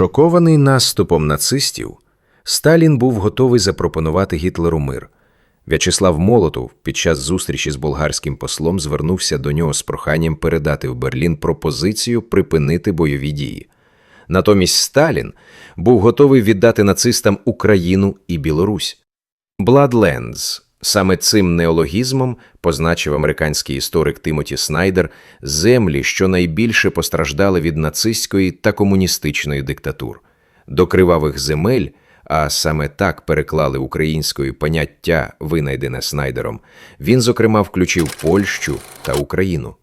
Шокований наступом нацистів, Сталін був готовий запропонувати Гітлеру мир. В'ячеслав Молотов під час зустрічі з болгарським послом звернувся до нього з проханням передати в Берлін пропозицію припинити бойові дії. Натомість Сталін був готовий віддати нацистам Україну і Білорусь. Бладленз саме цим неологізмом позначив американський історик Тимоті Снайдер землі, що найбільше постраждали від нацистської та комуністичної диктатур. До кривавих земель, а саме так переклали українською поняття, винайдене Снайдером, він, зокрема, включив Польщу та Україну.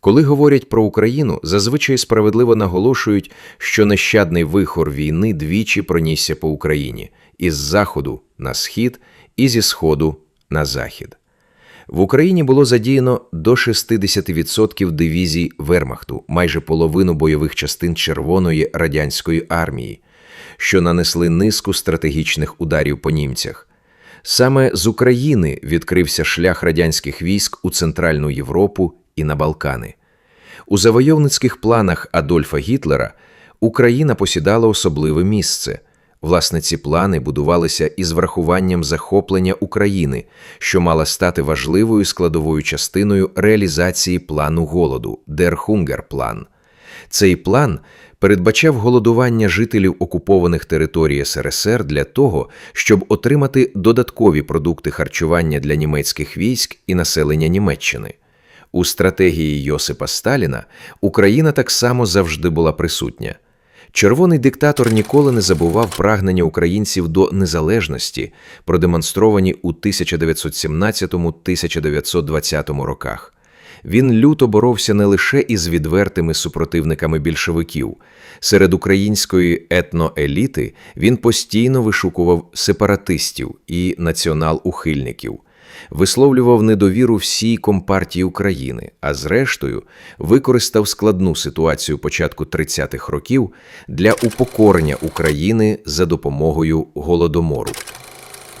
Коли говорять про Україну, зазвичай справедливо наголошують, що нещадний вихор війни двічі пронісся по Україні із заходу на схід і зі сходу на захід. В Україні було задіяно до 60% дивізій Вермахту, майже половину бойових частин Червоної радянської армії, що нанесли низку стратегічних ударів по німцях. Саме з України відкрився шлях радянських військ у Центральну Європу і на Балкани. У завойовницьких планах Адольфа Гітлера Україна посідала особливе місце. Власне, ці плани будувалися із врахуванням захоплення України, що мала стати важливою складовою частиною реалізації плану голоду Hungerplan. Цей план передбачав голодування жителів окупованих територій СРСР для того, щоб отримати додаткові продукти харчування для німецьких військ і населення Німеччини. У стратегії Йосипа Сталіна Україна так само завжди була присутня. Червоний диктатор ніколи не забував прагнення українців до незалежності, продемонстровані у 1917-1920 роках. Він люто боровся не лише із відвертими супротивниками більшовиків. Серед української етноеліти він постійно вишукував сепаратистів і націонал-ухильників висловлював недовіру всій компартії України, а зрештою використав складну ситуацію початку 30-х років для упокорення України за допомогою голодомору.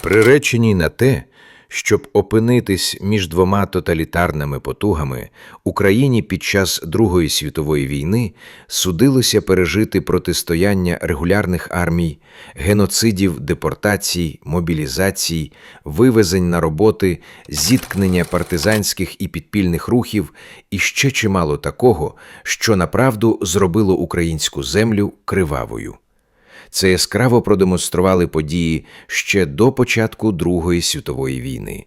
Приречені на те, щоб опинитись між двома тоталітарними потугами, Україні під час Другої світової війни судилося пережити протистояння регулярних армій, геноцидів, депортацій, мобілізацій, вивезень на роботи, зіткнення партизанських і підпільних рухів і ще чимало такого, що направду зробило українську землю кривавою. Це яскраво продемонстрували події ще до початку Другої світової війни.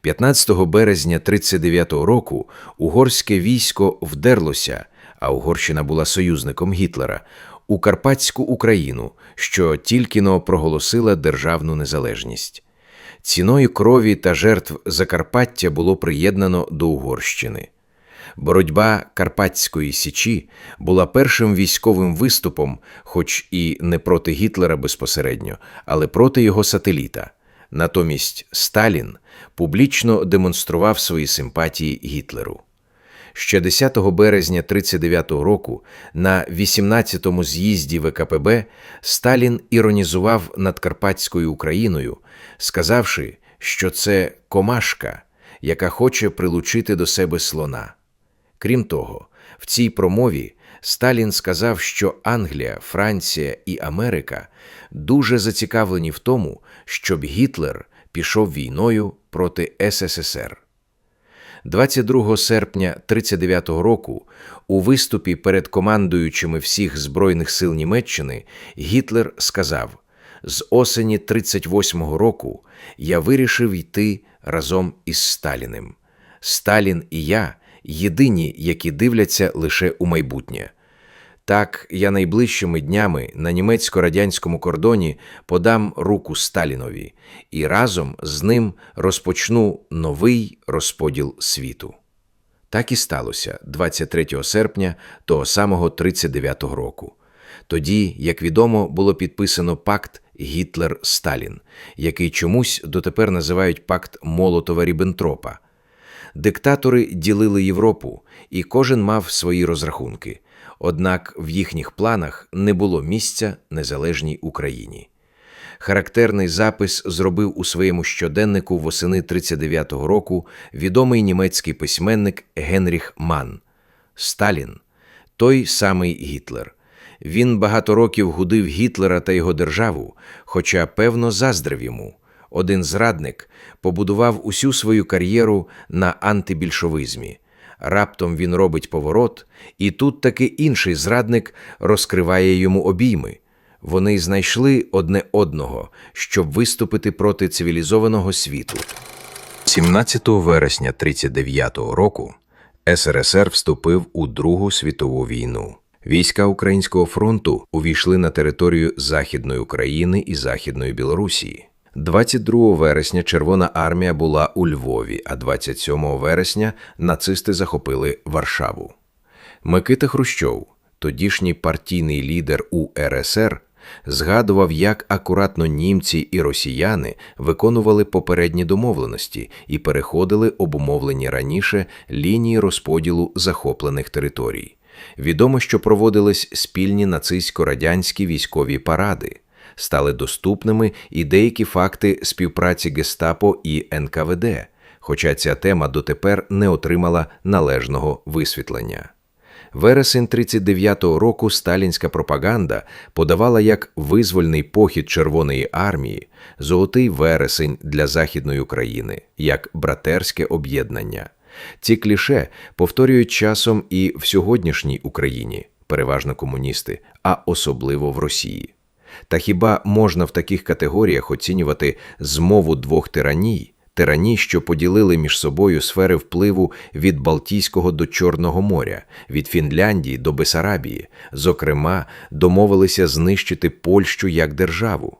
15 березня 39-го року угорське військо вдерлося, а Угорщина була союзником Гітлера у Карпатську Україну, що тільки но проголосила державну незалежність. Ціною крові та жертв Закарпаття було приєднано до Угорщини. Боротьба Карпатської Січі була першим військовим виступом, хоч і не проти Гітлера безпосередньо, але проти його сателіта. Натомість Сталін публічно демонстрував свої симпатії Гітлеру. Ще 10 березня 39-го року на 18-му з'їзді ВКПБ Сталін іронізував над Карпатською Україною, сказавши, що це комашка, яка хоче прилучити до себе слона. Крім того, в цій промові Сталін сказав, що Англія, Франція і Америка дуже зацікавлені в тому, щоб Гітлер пішов війною проти СССР. 22 серпня 1939 року у виступі перед командуючими всіх Збройних сил Німеччини Гітлер сказав: з осені 38-го року я вирішив йти разом із Сталіним. Сталін і я єдині, які дивляться лише у майбутнє. Так, я найближчими днями на німецько-радянському кордоні подам руку Сталінові і разом з ним розпочну новий розподіл світу. Так і сталося 23 серпня того самого 39-го року. Тоді, як відомо, було підписано пакт Гітлер-Сталін, який чомусь дотепер називають пакт Молотова Ріббентропа. Диктатори ділили Європу, і кожен мав свої розрахунки. Однак в їхніх планах не було місця незалежній Україні. Характерний запис зробив у своєму щоденнику восени 39-го року відомий німецький письменник Генріх Ман. Сталін той самий Гітлер. Він багато років гудив Гітлера та його державу, хоча, певно, заздрив йому. Один зрадник побудував усю свою кар'єру на антибільшовизмі. Раптом він робить поворот, і тут таки інший зрадник розкриває йому обійми. Вони знайшли одне одного, щоб виступити проти цивілізованого світу. 17 вересня 39-го року СРСР вступив у Другу світову війну. Війська Українського фронту увійшли на територію Західної України і Західної Білорусі. 22 вересня Червона армія була у Львові, а 27 вересня нацисти захопили Варшаву. Микита Хрущов, тодішній партійний лідер УРСР, згадував, як акуратно німці і росіяни виконували попередні домовленості і переходили обумовлені раніше лінії розподілу захоплених територій. Відомо, що проводились спільні нацистсько-радянські військові паради. Стали доступними і деякі факти співпраці Гестапо і НКВД, хоча ця тема дотепер не отримала належного висвітлення. Вересень 39-го року сталінська пропаганда подавала як визвольний похід Червоної армії, золотий вересень для Західної України, як братерське об'єднання. Ці кліше повторюють часом і в сьогоднішній Україні, переважно комуністи, а особливо в Росії. Та хіба можна в таких категоріях оцінювати змову двох тираній, тираній, що поділили між собою сфери впливу від Балтійського до Чорного моря, від Фінляндії до Бесарабії, зокрема, домовилися знищити Польщу як державу?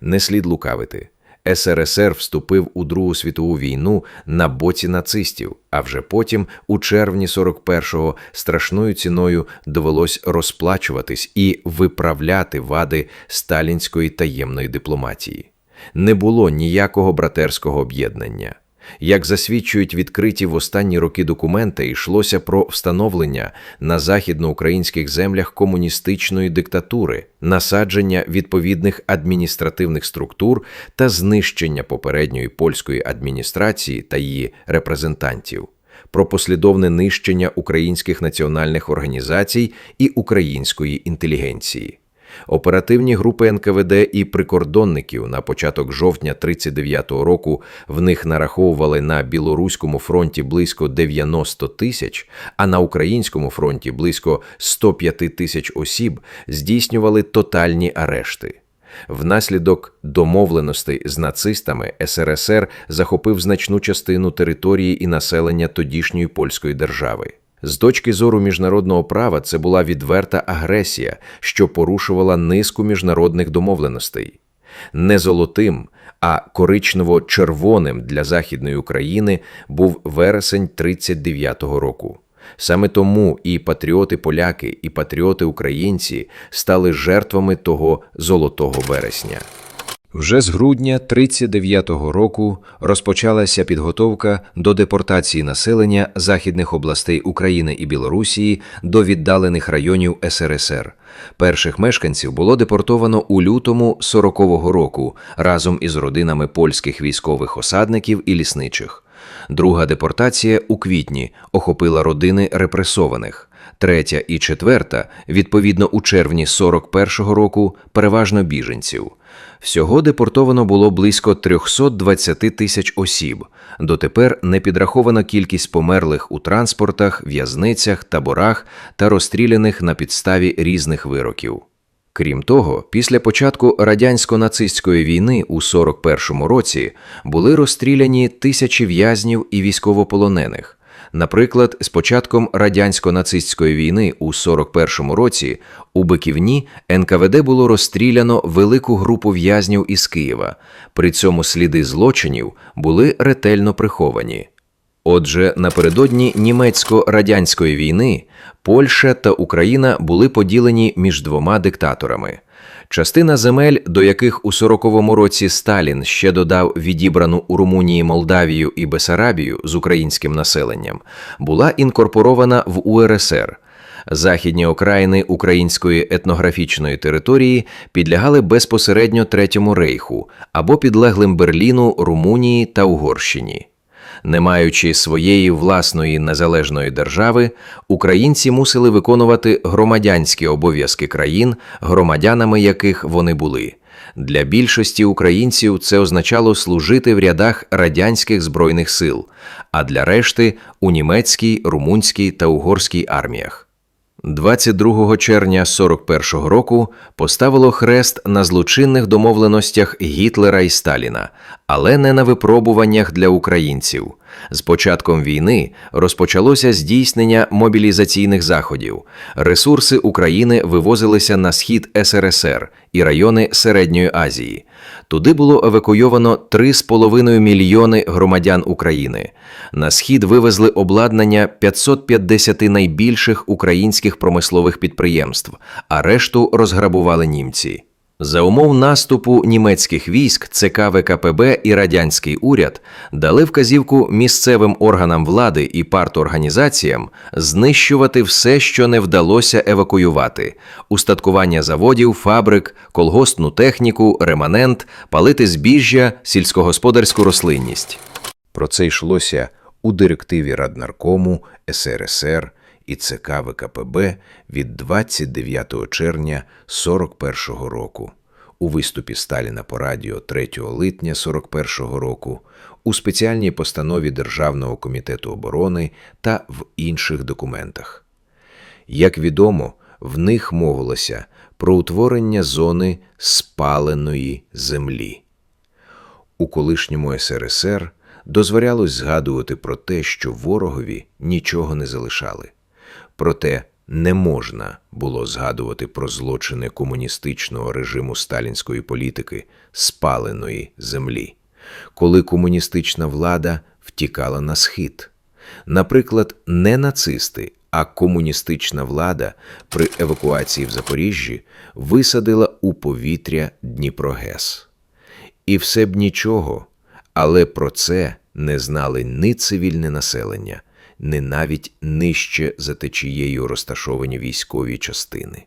Не слід лукавити. СРСР вступив у Другу світову війну на боці нацистів, а вже потім, у червні 41-го, страшною ціною довелось розплачуватись і виправляти вади сталінської таємної дипломатії. Не було ніякого братерського об'єднання. Як засвідчують відкриті в останні роки документи, йшлося про встановлення на західноукраїнських землях комуністичної диктатури, насадження відповідних адміністративних структур та знищення попередньої польської адміністрації та її репрезентантів, про послідовне нищення українських національних організацій і української інтелігенції. Оперативні групи НКВД і прикордонників на початок жовтня 39-го року в них нараховували на білоруському фронті близько 90 тисяч, а на українському фронті близько 105 тисяч осіб здійснювали тотальні арешти. Внаслідок домовленостей з нацистами СРСР захопив значну частину території і населення тодішньої польської держави. З точки зору міжнародного права це була відверта агресія, що порушувала низку міжнародних домовленостей. Не золотим, а коричнево-червоним для Західної України був вересень 39-го року. Саме тому і патріоти-поляки, і патріоти-українці стали жертвами того золотого вересня. Вже з грудня 39-го року розпочалася підготовка до депортації населення західних областей України і Білорусії до віддалених районів СРСР. Перших мешканців було депортовано у лютому 40-го року разом із родинами польських військових осадників і лісничих. Друга депортація у квітні охопила родини репресованих. Третя і четверта, відповідно у червні 41-го року, переважно біженців. Всього депортовано було близько 320 тисяч осіб. Дотепер не підрахована кількість померлих у транспортах, в'язницях, таборах та розстріляних на підставі різних вироків. Крім того, після початку радянсько-нацистської війни у 41-му році були розстріляні тисячі в'язнів і військовополонених. Наприклад, з початком радянсько-нацистської війни у 41-му році у Биківні НКВД було розстріляно велику групу в'язнів із Києва. При цьому сліди злочинів були ретельно приховані. Отже, напередодні німецько-радянської війни Польща та Україна були поділені між двома диктаторами. Частина земель, до яких у 40-му році Сталін ще додав відібрану у Румунії Молдавію і Бесарабію з українським населенням, була інкорпорована в УРСР. Західні окраїни української етнографічної території підлягали безпосередньо Третьому рейху або підлеглим Берліну, Румунії та Угорщині. Не маючи своєї власної незалежної держави, українці мусили виконувати громадянські обов'язки країн, громадянами яких вони були. Для більшості українців це означало служити в рядах радянських збройних сил, а для решти у німецькій, румунській та угорській арміях. 22 червня 41-го року поставило хрест на злочинних домовленостях Гітлера і Сталіна, але не на випробуваннях для українців. З початком війни розпочалося здійснення мобілізаційних заходів. Ресурси України вивозилися на схід СРСР і райони Середньої Азії. Туди було евакуйовано 3,5 мільйони громадян України. На схід вивезли обладнання 550 найбільших українських промислових підприємств, а решту розграбували німці. За умов наступу німецьких військ ЦК ВКПБ і радянський уряд дали вказівку місцевим органам влади і парторганізаціям знищувати все, що не вдалося евакуювати: устаткування заводів, фабрик, колгоспну техніку, реманент, палити збіжжя, сільськогосподарську рослинність. Про це йшлося у директиві Раднаркому СРСР і ЦК ВКПБ від 29 червня 41-го року, у виступі Сталіна по радіо 3 липня 41-го року, у спеціальній постанові Державного комітету оборони та в інших документах. Як відомо, в них мовилося про утворення зони спаленої землі. У колишньому СРСР дозволялось згадувати про те, що ворогові нічого не залишали. Проте не можна було згадувати про злочини комуністичного режиму сталінської політики спаленої землі, коли комуністична влада втікала на схід. Наприклад, не нацисти, а комуністична влада при евакуації в Запоріжжі висадила у повітря Дніпрогес. І все б нічого, але про це не знали ні цивільне населення, ні навіть нижче за течією розташовані військові частини.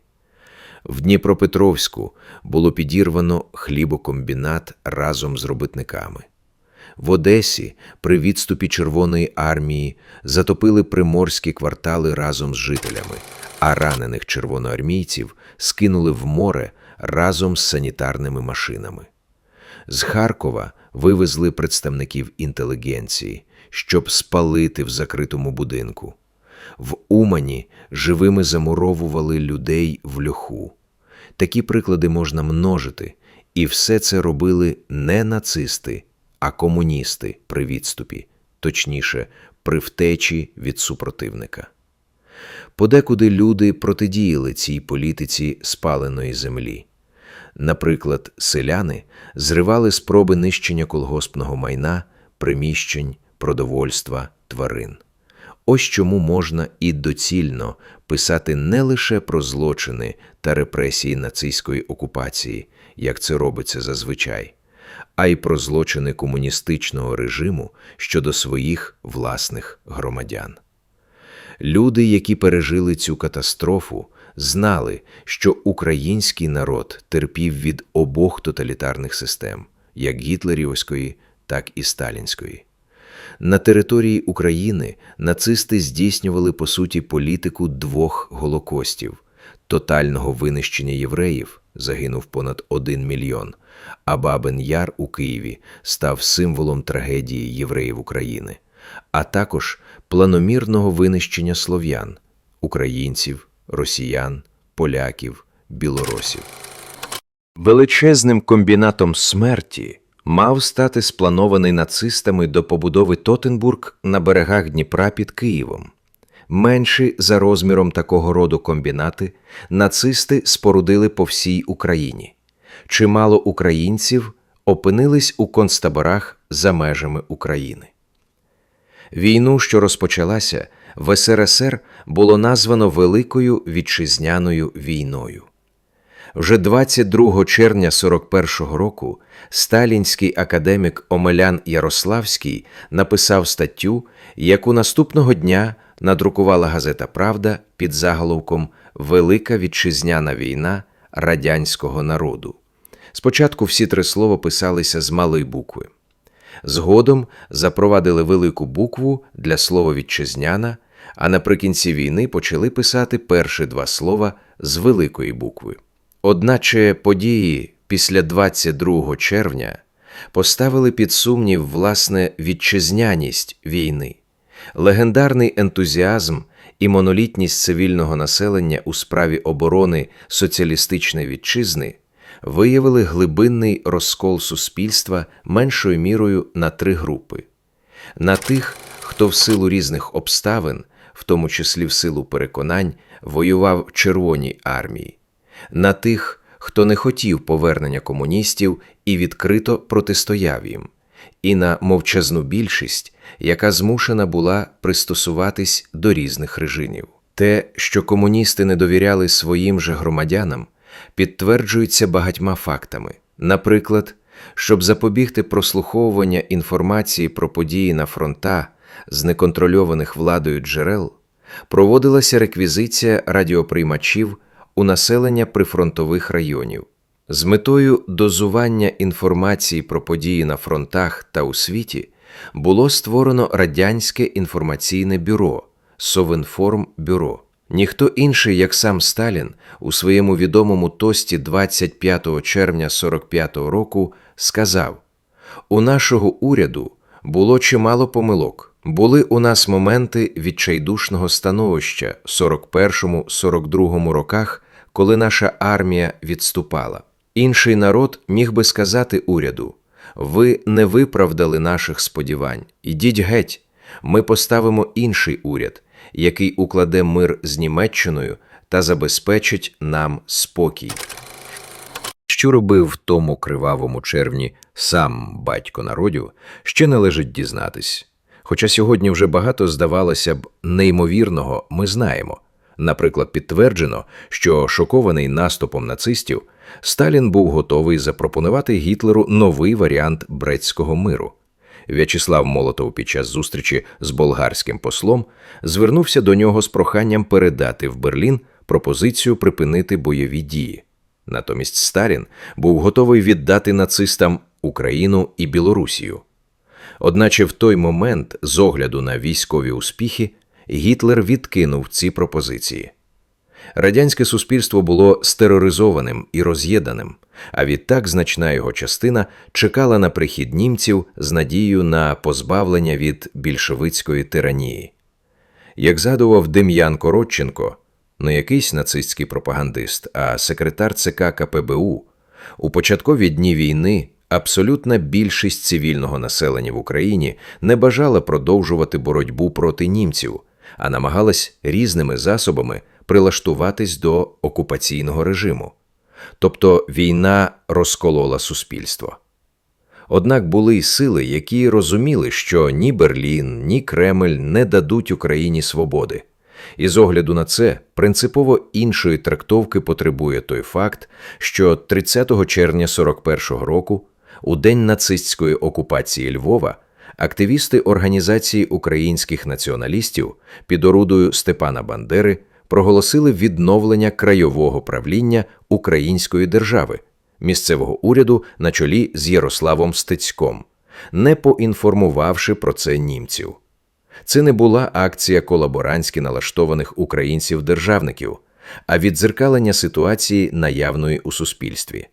В Дніпропетровську було підірвано хлібокомбінат разом з робітниками. В Одесі при відступі Червоної армії затопили приморські квартали разом з жителями, а ранених червоноармійців скинули в море разом з санітарними машинами. З Харкова вивезли представників інтелігенції, щоб спалити в закритому будинку. В Умані живими замуровували людей в льоху. Такі приклади можна множити, і все це робили не нацисти, а комуністи при відступі, точніше, при втечі від супротивника. Подекуди люди протидіяли цій політиці спаленої землі. Наприклад, селяни зривали спроби нищення колгоспного майна, приміщень, продовольства, тварин. Ось чому можна і доцільно писати не лише про злочини та репресії нацистської окупації, як це робиться зазвичай, а й про злочини комуністичного режиму щодо своїх власних громадян. Люди, які пережили цю катастрофу, знали, що український народ терпів від обох тоталітарних систем, як гітлерівської, так і сталінської. На території України нацисти здійснювали по суті політику двох голокостів: тотального винищення євреїв загинув понад один мільйон, а Бабин Яр у Києві став символом трагедії євреїв України, а також планомірного винищення слов'ян, українців, росіян, поляків, білоросів. Величезним комбінатом смерті мав стати спланований нацистами до побудови Тотенбург на берегах Дніпра під Києвом. Менші за розміром такого роду комбінати нацисти спорудили по всій Україні. Чимало українців опинились у концтаборах за межами України. Війну, що розпочалася, в СРСР було названо Великою Вітчизняною війною. Вже 22 червня 41-го року сталінський академік Омелян Ярославський написав статтю, яку наступного дня надрукувала газета Правда під заголовком Велика Вітчизняна війна радянського народу. Спочатку всі три слова писалися з малої букви. Згодом запровадили велику букву для слова вітчизняна, а наприкінці війни почали писати перші два слова з великої букви. Одначе події після 22 червня поставили під сумнів власне вітчизняність війни, легендарний ентузіазм і монолітність цивільного населення у справі оборони соціалістичної вітчизни виявили глибинний розкол суспільства меншою мірою на три групи: на тих, хто в силу різних обставин, в тому числі в силу переконань, воював в Червоній армії, на тих, хто не хотів повернення комуністів і відкрито протистояв їм, і на мовчазну більшість, яка змушена була пристосуватись до різних режимів. Те, що комуністи не довіряли своїм же громадянам, підтверджується багатьма фактами. Наприклад, щоб запобігти прослуховування інформації про події на фронта з неконтрольованих владою джерел, проводилася реквізиція радіоприймачів у населення прифронтових районів. З метою дозування інформації про події на фронтах та у світі було створено радянське інформаційне бюро Совінформбюро. Ніхто інший, як сам Сталін, у своєму відомому тості 25 червня 45-го року сказав: У нашого уряду було чимало помилок. Були у нас моменти відчайдушного становища 41-42 роках, коли наша армія відступала. Інший народ міг би сказати уряду: ви не виправдали наших сподівань, ідіть геть, ми поставимо інший уряд, який укладе мир з Німеччиною та забезпечить нам спокій. Що робив в тому кривавому червні сам батько народів, ще належить дізнатись. Хоча сьогодні вже багато здавалося б неймовірного, ми знаємо. Наприклад, підтверджено, що шокований наступом нацистів, Сталін був готовий запропонувати Гітлеру новий варіант Брецького миру. В'ячеслав Молотов під час зустрічі з болгарським послом звернувся до нього з проханням передати в Берлін пропозицію припинити бойові дії. Натомість Сталін був готовий віддати нацистам Україну і Білорусію. Одначе в той момент, з огляду на військові успіхи, Гітлер відкинув ці пропозиції. Радянське суспільство було стероризованим і роз'єднаним, а відтак значна його частина чекала на прихід німців з надією на позбавлення від більшовицької тиранії. Як згадував Дем'ян Коротченко, не якийсь нацистський пропагандист, а секретар ЦК КПБУ, у початкові дні війни абсолютна більшість цивільного населення в Україні не бажала продовжувати боротьбу проти німців, а намагалась різними засобами прилаштуватись до окупаційного режиму. Тобто війна розколола суспільство. Однак були й сили, які розуміли, що ні Берлін, ні Кремль не дадуть Україні свободи. І з огляду на це принципово іншої трактовки потребує той факт, що 30 червня 41-го року, у день нацистської окупації Львова, активісти Організації українських націоналістів під орудою Степана Бандери проголосили відновлення крайового правління української держави, місцевого уряду на чолі з Ярославом Стецьком, не поінформувавши про це німців. Це не була акція колаборантськи налаштованих українців-державників, а віддзеркалення ситуації наявної у суспільстві.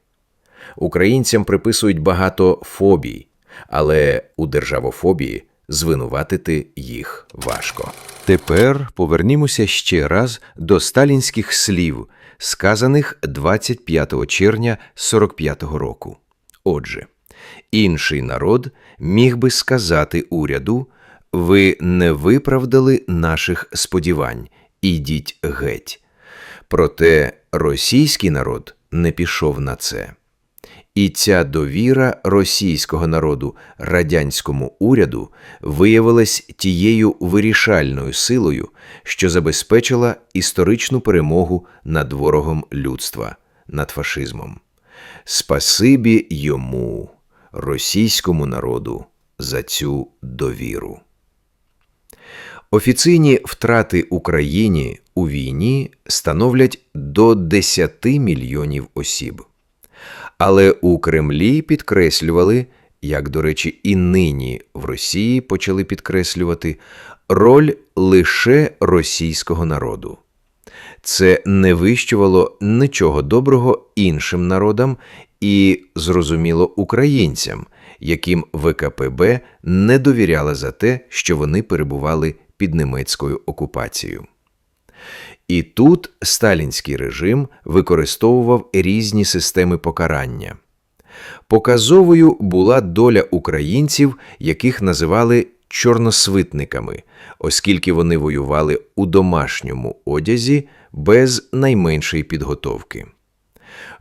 Українцям приписують багато фобій, але у державофобії звинуватити їх важко. Тепер повернімося ще раз до сталінських слів, сказаних 25 червня 45-го року. Отже, інший народ міг би сказати уряду: ви не виправдали наших сподівань, ідіть геть. Проте російський народ не пішов на це. І ця довіра російського народу радянському уряду виявилась тією вирішальною силою, що забезпечила історичну перемогу над ворогом людства, над фашизмом. Спасибі йому, російському народу, за цю довіру. Офіційні втрати Україні у війні становлять до 10 мільйонів осіб. Але у Кремлі підкреслювали, як, до речі, і нині в Росії почали підкреслювати, роль лише російського народу. Це не вищувало нічого доброго іншим народам і, зрозуміло, українцям, яким ВКПБ не довіряла за те, що вони перебували під німецькою окупацією. І тут сталінський режим використовував різні системи покарання. Показовою була доля українців, яких називали чорносвитниками, оскільки вони воювали у домашньому одязі без найменшої підготовки.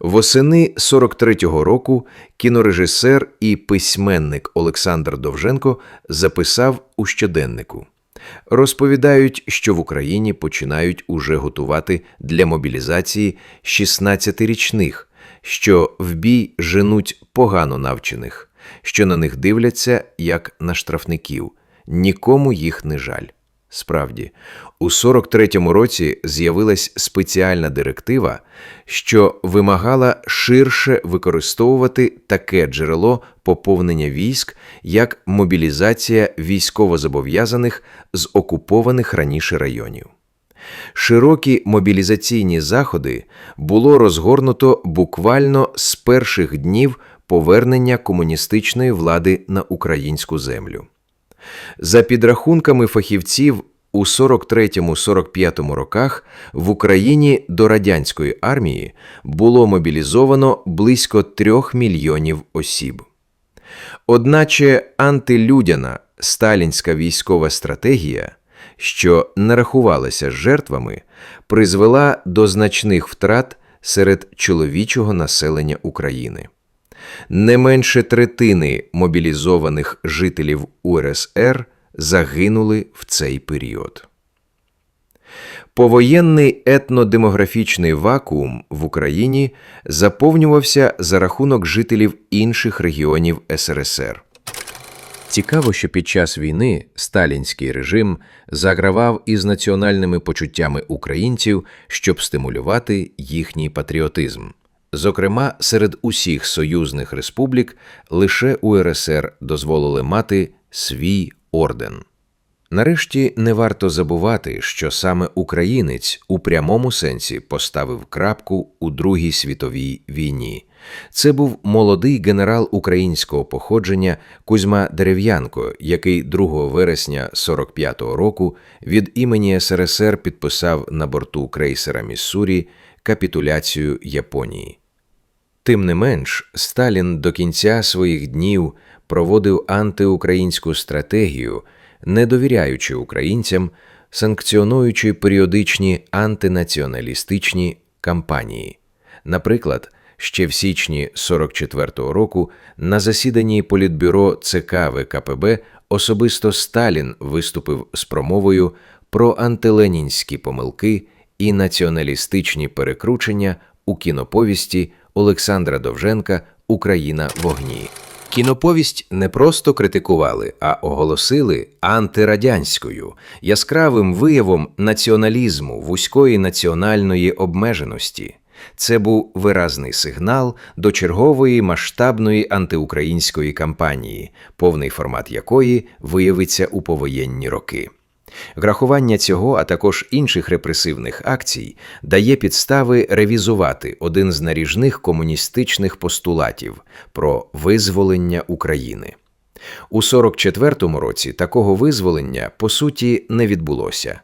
Восени 43-го року кінорежисер і письменник Олександр Довженко записав у щоденнику. Розповідають, що в Україні починають уже готувати для мобілізації 16-річних, що в бій женуть погано навчених, що на них дивляться як на штрафників, нікому їх не жаль. Справді, у 43-му році з'явилась спеціальна директива, що вимагала ширше використовувати таке джерело поповнення військ, як мобілізація військовозобов'язаних з окупованих раніше районів. Широкі мобілізаційні заходи було розгорнуто буквально з перших днів повернення комуністичної влади на українську землю. За підрахунками фахівців, у 43-45 роках в Україні до радянської армії було мобілізовано близько трьох мільйонів осіб. Одначе антилюдяна сталінська військова стратегія, що не рахувалася з жертвами, призвела до значних втрат серед чоловічого населення України. Не менше третини мобілізованих жителів УРСР загинули в цей період. Повоєнний етнодемографічний вакуум в Україні заповнювався за рахунок жителів інших регіонів СРСР. Цікаво, що під час війни сталінський режим загравав із національними почуттями українців, щоб стимулювати їхній патріотизм. Зокрема, серед усіх союзних республік лише УРСР дозволили мати свій орден. Нарешті не варто забувати, що саме українець у прямому сенсі поставив крапку у Другій світовій війні. Це був молодий генерал українського походження Кузьма Дерев'янко, який 2 вересня 45-го року від імені СРСР підписав на борту крейсера Міссурі капітуляцію Японії. Тим не менш, Сталін до кінця своїх днів проводив антиукраїнську стратегію, не довіряючи українцям, санкціонуючи періодичні антинаціоналістичні кампанії. Наприклад, ще в січні 44-го року на засіданні Політбюро ЦК ВКПБ особисто Сталін виступив з промовою про антиленінські помилки і націоналістичні перекручення у кіноповісті Олександра Довженка Україна в огні. Кіноповість не просто критикували, а оголосили антирадянською, яскравим виявом націоналізму, вузької національної обмеженості. Це був виразний сигнал до чергової масштабної антиукраїнської кампанії, повний формат якої виявиться у повоєнні роки. Врахування цього, а також інших репресивних акцій, дає підстави ревізувати один з наріжних комуністичних постулатів про визволення України. У 44-му році такого визволення по суті не відбулося,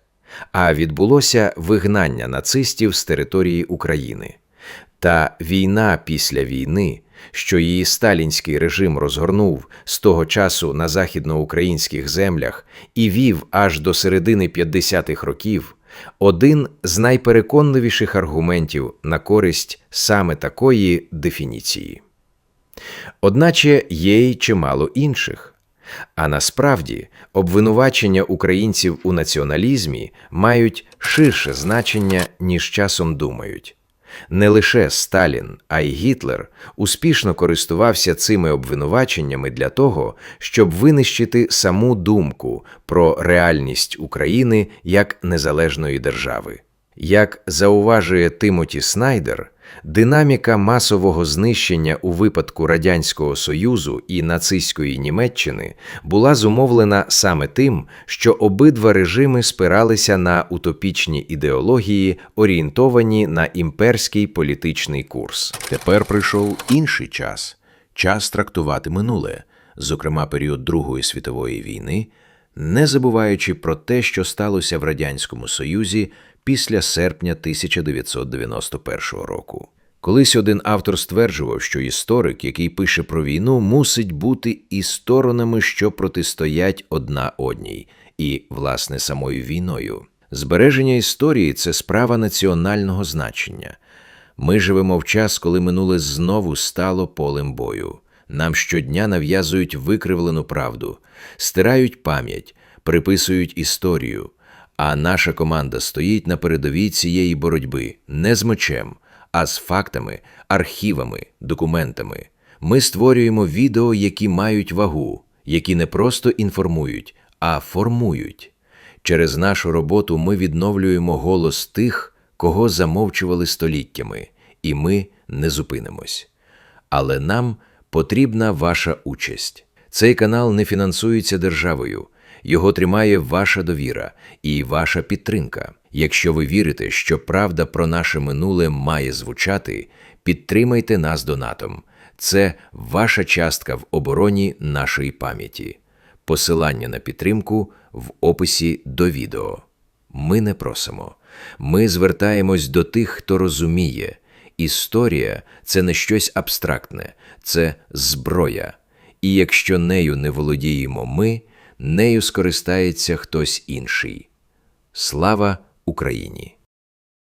а відбулося вигнання нацистів з території України. Та війна після війни що її сталінський режим розгорнув з того часу на західноукраїнських землях і вів аж до середини 50-х років, один з найпереконливіших аргументів на користь саме такої дефініції. Одначе є й чимало інших. А насправді обвинувачення українців у націоналізмі мають ширше значення, ніж часом думають. Не лише Сталін, а й Гітлер успішно користувався цими обвинуваченнями для того, щоб винищити саму думку про реальність України як незалежної держави. Як зауважує Тимоті Снайдер, Динаміка масового знищення у випадку Радянського Союзу і нацистської Німеччини була зумовлена саме тим, що обидва режими спиралися на утопічні ідеології, орієнтовані на імперський політичний курс. Тепер прийшов інший час час трактувати минуле, зокрема період Другої світової війни, не забуваючи про те, що сталося в Радянському Союзі після серпня 1991 року. Колись один автор стверджував, що історик, який пише про війну, мусить бути і сторонами, що протистоять одна одній, і, власне, самою війною. Збереження історії це справа національного значення. Ми живемо в час, коли минуле знову стало полем бою. Нам щодня нав'язують викривлену правду, стирають пам'ять, приписують історію. А наша команда стоїть на передовій цієї боротьби не з мечем, а з фактами, архівами, документами. Ми створюємо відео, які мають вагу, які не просто інформують, а формують. Через нашу роботу ми відновлюємо голос тих, кого замовчували століттями, і ми не зупинимось. Але нам потрібна ваша участь. Цей канал не фінансується державою. Його тримає ваша довіра і ваша підтримка. Якщо ви вірите, що правда про наше минуле має звучати, підтримайте нас донатом. Це ваша частка в обороні нашої пам'яті. Посилання на підтримку в описі до відео. Ми не просимо. Ми звертаємось до тих, хто розуміє. Історія це не щось абстрактне, це зброя. І якщо нею не володіємо ми, нею скористається хтось інший. Слава Україні!